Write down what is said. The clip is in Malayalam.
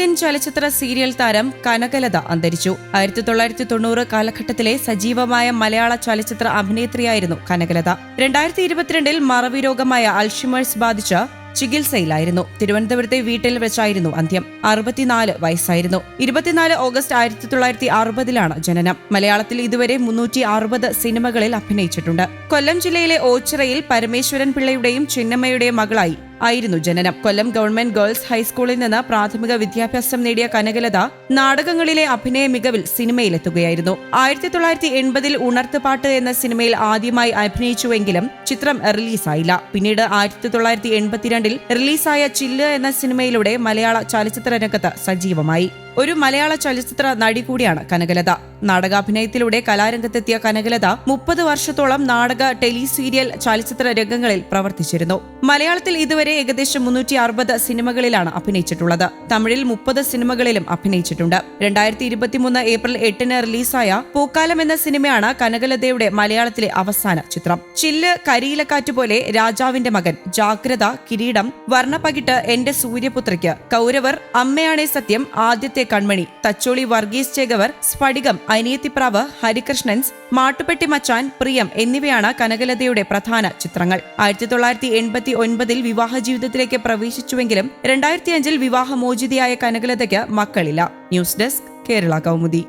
ചലച്ചിത്ര സീരിയൽ താരം കനകലത അന്തരിച്ചു. ആയിരത്തി തൊള്ളായിരത്തി തൊണ്ണൂറ് കാലഘട്ടത്തിലെ സജീവമായ മലയാള ചലച്ചിത്ര അഭിനേത്രിയായിരുന്നു കനകലത. രണ്ടായിരത്തി ഇരുപത്തിരണ്ടിൽ മറവി രോഗമായ അൽഷിമേഴ്സ് ബാധിച്ച ചികിത്സയിലായിരുന്നു. തിരുവനന്തപുരത്തെ വീട്ടിൽ വെച്ചായിരുന്നു അന്ത്യം. അറുപത്തിനാല് വയസ്സായിരുന്നു. ഇരുപത്തിനാല് ഓഗസ്റ്റ് ആയിരത്തി തൊള്ളായിരത്തി അറുപതിലാണ് ജനനം. മലയാളത്തിൽ ഇതുവരെ മുന്നൂറ്റി അറുപത് സിനിമകളിൽ അഭിനയിച്ചിട്ടുണ്ട്. കൊല്ലം ജില്ലയിലെ ഓച്ചിറയിൽ പരമേശ്വരൻ പിള്ളയുടെയും ചിന്നമ്മയുടെയും മകളായി ആയിരുന്നു ജനനം. കൊല്ലം ഗവൺമെന്റ് ഗേൾസ് ഹൈസ്കൂളിൽ നിന്ന് പ്രാഥമിക വിദ്യാഭ്യാസം നേടിയ കനകലത നാടകങ്ങളിലെ അഭിനയ മികവിൽ സിനിമയിലെത്തുകയായിരുന്നു. ആയിരത്തി തൊള്ളായിരത്തി എൺപതിൽ ഉണർത്തുപാട്ട് എന്ന സിനിമയിൽ ആദ്യമായി അഭിനയിച്ചുവെങ്കിലും ചിത്രം റിലീസായില്ല. പിന്നീട് ആയിരത്തി തൊള്ളായിരത്തി എൺപത്തിരണ്ടിൽ റിലീസായ ചില്ല് എന്ന സിനിമയിലൂടെ മലയാള ചലച്ചിത്ര രംഗത്ത് സജീവമായി. ഒരു മലയാള ചലച്ചിത്ര നടി കൂടിയാണ് കനകലത. നാടകാഭിനയത്തിലൂടെ കലാരംഗത്തെത്തിയ കനകലത മുപ്പത് വർഷത്തോളം നാടക ടെലി സീരിയൽ ചലച്ചിത്ര രംഗങ്ങളിൽ പ്രവർത്തിച്ചിരുന്നു. മലയാളത്തിൽ ഇതുവരെ ഏകദേശം മുന്നൂറ്റി അറുപത് സിനിമകളിലാണ് അഭിനയിച്ചിട്ടുള്ളത്. തമിഴിൽ മുപ്പത് സിനിമകളിലും അഭിനയിച്ചിട്ടുണ്ട്. രണ്ടായിരത്തി ഇരുപത്തിമൂന്ന് ഏപ്രിൽ എട്ടിന് റിലീസായ പൂക്കാലം എന്ന സിനിമയാണ് കനകലതയുടെ മലയാളത്തിലെ അവസാന ചിത്രം. ചില്ല് കരിയിലക്കാറ്റ് പോലെ രാജാവിന്റെ മകൻ ജാഗ്രത കിരീടം വർണപ്പകിട്ട് എന്റെ സൂര്യപുത്രയ്ക്ക് കൗരവർ അമ്മയാണേ സത്യം ആദ്യത്തെ കൺമണി തച്ചോളി വർഗീസ് ചേകവർ സ്ഫടികം അനിയത്തിപ്രാവ് ഹരികൃഷ്ണൻസ് മാട്ടുപെട്ടി മച്ചാൻ പ്രിയം എന്നിവയാണ് കനകലതയുടെ പ്രധാന ചിത്രങ്ങൾ. ആയിരത്തി തൊള്ളായിരത്തി എൺപത്തി ഒൻപതിൽ വിവാഹ ജീവിതത്തിലേക്ക് പ്രവേശിച്ചുവെങ്കിലും രണ്ടായിരത്തി അഞ്ചിൽ വിവാഹമോചിതയായ കനകലതയ്ക്ക് മക്കളില്ല. News desk Kerala Kaumudi.